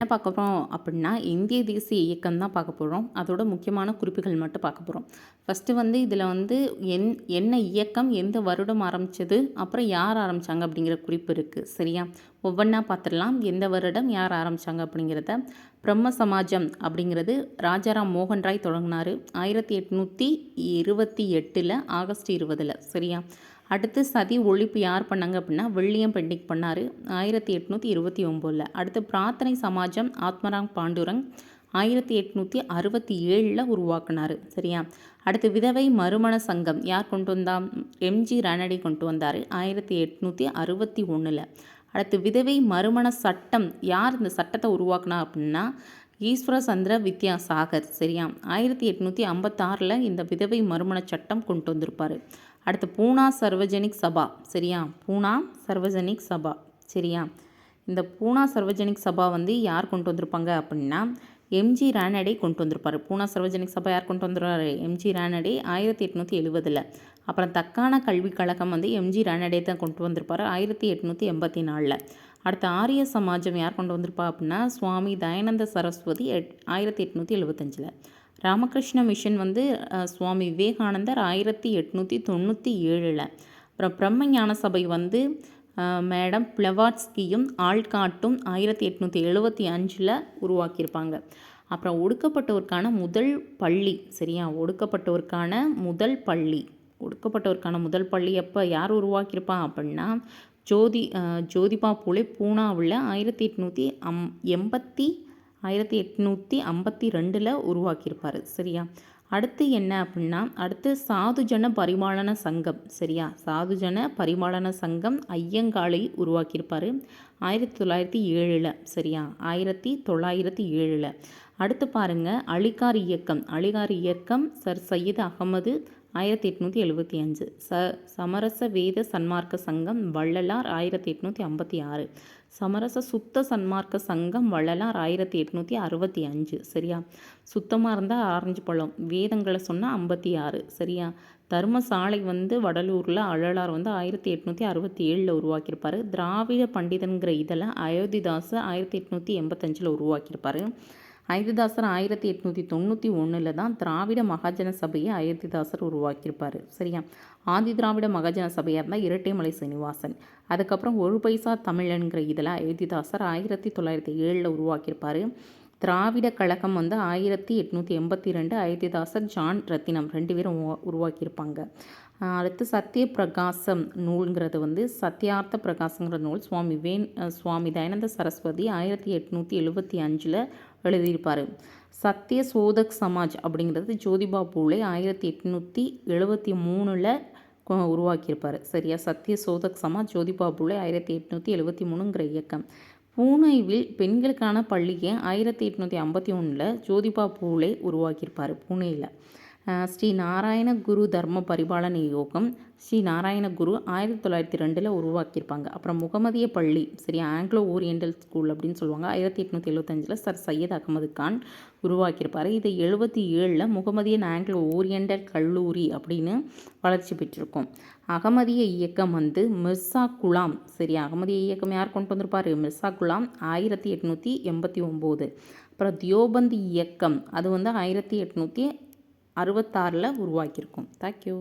என்ன பார்க்க போகிறோம் அப்படின்னா இந்திய தேசிய இயக்கம் தான் பார்க்க போகிறோம் அதோட முக்கியமான குறிப்புகள் மட்டும் பார்க்க போகிறோம் ஃபஸ்ட்டு வந்து இதில் வந்து என் என்ன இயக்கம் எந்த வருடம் ஆரம்பித்தது அப்புறம் யார் ஆரம்பித்தாங்க அப்படிங்கிற குறிப்பு இருக்குது சரியா? ஒவ்வொன்றா பார்த்துடலாம். எந்த வருடம் யார் ஆரம்பித்தாங்க அப்படிங்கிறத. பிரம்ம சமாஜம் அப்படிங்கிறது ராஜாராம் மோகன் ராய் தொடங்கினார். ஆயிரத்தி எட்நூற்றி இருபத்தி எட்டில் ஆகஸ்ட் இருபதில். சரியா? அடுத்து சதி ஒழிப்பு யார் பண்ணாங்க அப்படின்னா வில்லியம் பெண்டிக் பண்ணார் ஆயிரத்தி எட்நூற்றி இருபத்தி ஒம்போதில். அடுத்து பிரார்த்தனை சமாஜம் ஆத்மராம் பாண்டுரங் ஆயிரத்தி எட்நூற்றி அறுபத்தி ஏழில் உருவாக்குனார் சரியா? அடுத்து விதவை மறுமண சங்கம் யார் கொண்டு வந்தா? எம்ஜி ரானடி கொண்டு வந்தார் ஆயிரத்தி எட்நூற்றி அறுபத்தி ஒன்றில் அடுத்து விதவை மறுமண சட்டம் யார் இந்த சட்டத்தை உருவாக்குனா அப்படின்னா ஈஸ்வர சந்திர வித்யாசாகர் சரியா? ஆயிரத்தி எட்நூற்றி ஐம்பத்தாறில் இந்த விதவை மறுமண சட்டம் கொண்டு வந்திருப்பார். அடுத்து பூனா சர்வஜனிக் சபா சரியா? பூனா சர்வஜனிக் சபா சரியா? இந்த பூனா சர்வஜனிக் சபா வந்து யார் கொண்டு வந்திருப்பாங்க அப்படின்னா எம்ஜி ரானடே கொண்டு வந்திருப்பார். பூனா சர்வஜனிக் சபா யார் கொண்டு வந்துருவார்? எம்ஜி ரானடே ஆயிரத்தி எட்நூற்றி எழுபதில் அப்புறம் தக்கான கல்விக் கழகம் வந்து எம்ஜி ரானடே தான் கொண்டு வந்திருப்பார் ஆயிரத்தி எட்நூற்றி எண்பத்தி நாலில். அடுத்த ஆரிய சமாஜம் யார் கொண்டு வந்திருப்பா அப்படின்னா சுவாமி தயானந்த சரஸ்வதி எட் ஆயிரத்தி எட்நூற்றி எழுபத்தஞ்சில் ராமகிருஷ்ண மிஷன் வந்து சுவாமி விவேகானந்தர் ஆயிரத்தி எட்நூற்றி தொண்ணூற்றி ஏழில். அப்புறம் பிரம்ம ஞான சபை வந்து மேடம் பிளவாட்ஸ்கியும் ஆள்காட்டும் ஆயிரத்தி எட்நூற்றி எழுபத்தி அஞ்சில் உருவாக்கியிருப்பாங்க. அப்புறம் ஒடுக்கப்பட்டோருக்கான முதல் பள்ளி சரியா? ஒடுக்கப்பட்டோருக்கான முதல் பள்ளி. ஒடுக்கப்பட்டோருக்கான முதல் பள்ளி எப்போ யார் உருவாக்கியிருப்பான் அப்படின்னா ஜோதி ஜோதிபா பூலே பூனாவில் ஆயிரத்தி எட்நூற்றி அம் எண்பத்தி ஆயிரத்தி எட்நூற்றி ஐம்பத்தி ரெண்டில் உருவாக்கியிருப்பார். சரியா? அடுத்து என்ன அப்படின்னா அடுத்து சாதுஜன பரிமாளன சங்கம். சரியா? சாதுஜன பரிமாளன சங்கம் ஐயங்காலை உருவாக்கியிருப்பார் ஆயிரத்தி தொள்ளாயிரத்தி ஏழில். சரியா? ஆயிரத்தி தொள்ளாயிரத்தி ஏழில். அடுத்து பாருங்கள் அலிகார் இயக்கம். அலிகார் இயக்கம் சர் சையது அகமது ஆயிரத்தி எட்நூற்றி எழுபத்தி அஞ்சு. ச சமரச வேத சன்மார்க்க சங்கம் வள்ளலார் ஆயிரத்தி எட்நூற்றி ஐம்பத்தி ஆறு. சமரச சுத்த சன்மார்க்க சங்கம் வள்ளலார் ஆயிரத்தி எட்நூற்றி அறுபத்தி அஞ்சு. சரியா? சுத்தமாக இருந்தால் ஆரஞ்சு பழம் வேதங்களை சொன்னால் ஐம்பத்தி ஆறு. சரியா? தர்மசாலை வந்து வடலூரில் அழலார் வந்து ஆயிரத்தி எட்நூற்றி அறுபத்தி ஏழில் உருவாக்கியிருப்பார். திராவிட பண்டிதன்கிற இதில் அயோத்திதாச ஆயிரத்தி எட்நூற்றி எண்பத்தஞ்சில் உருவாக்கியிருப்பார். அயோத்திதாசர் ஆயிரத்தி எட்நூற்றி தொண்ணூற்றி ஒன்றில் தான் திராவிட மகாஜன சபையை அயோத்திதாசர் உருவாக்கியிருப்பார். சரியா? ஆதி திராவிட மகாஜன சபையாக இருந்தால் இரட்டைமலை சீனிவாசன். அதுக்கப்புறம் ஒரு பைசா தமிழன்கிற இதில் அயோத்திதாசர் ஆயிரத்தி தொள்ளாயிரத்தி ஏழில் உருவாக்கியிருப்பார். திராவிட கழகம் வந்து ஆயிரத்தி எட்நூற்றி எண்பத்தி ரெண்டு அயோத்திதாசர் ஜான் ரத்தினம் ரெண்டு பேரும் உருவாக்கியிருப்பாங்க. அடுத்து சத்திய பிரகாசம் நூல்ங்கிறது வந்து சத்யார்த்த பிரகாசங்கிற நூல் சுவாமி வேன் சுவாமி தயானந்த சரஸ்வதி ஆயிரத்தி எட்நூற்றி எழுபத்தி அஞ்சில் எழுதியிருப்பார். சத்திய சோதக் சமாஜ் அப்படிங்கிறது ஜோதிபா பூலே ஆயிரத்தி எட்நூற்றி எழுபத்தி மூணில் உருவாக்கியிருப்பார். சரியா? சத்திய சோதக் சமாஜ் ஜோதிபா பூலே ஆயிரத்தி எட்நூற்றி எழுபத்தி மூணுங்கிற இயக்கம். பூனேவில் பெண்களுக்கான பள்ளியை ஆயிரத்தி எட்நூற்றி ஐம்பத்தி ஒன்றில் ஜோதிபா பூலே உருவாக்கியிருப்பார் பூனேயில் ஸ்ரீ நாராயண குரு தர்ம பரிபாலன யோகம் ஸ்ரீ நாராயண குரு ஆயிரத்தி தொள்ளாயிரத்தி ரெண்டில் உருவாக்கியிருப்பாங்க. அப்புறம் முகமதிய பள்ளி சரி ஆங்கிலோ ஓரியண்டல் ஸ்கூல் அப்படின்னு சொல்லுவாங்க. ஆயிரத்தி எட்நூற்றி எழுபத்தஞ்சில் சர் சையத் அகமது கான் உருவாக்கியிருப்பார். இதை எழுபத்தி ஏழில் முகமதியன் ஆங்கிலோ ஓரியண்டல் கல்லூரி அப்படின்னு வளர்ச்சி பெற்றிருக்கும். அகமதிய இயக்கம் வந்து மிர்சா குலாம் சரி அகமதிய இயக்கம் யார் கொண்டு வந்திருப்பார்? மிர்சா குலாம் ஆயிரத்தி எட்நூற்றி எண்பத்தி ஒம்போது. அப்புறம் தியோபந்தி இயக்கம் அது வந்து ஆயிரத்தி எட்நூற்றி அறுபத்தாறில் உருவாக்கியிருக்கோம். தேங்க்யூ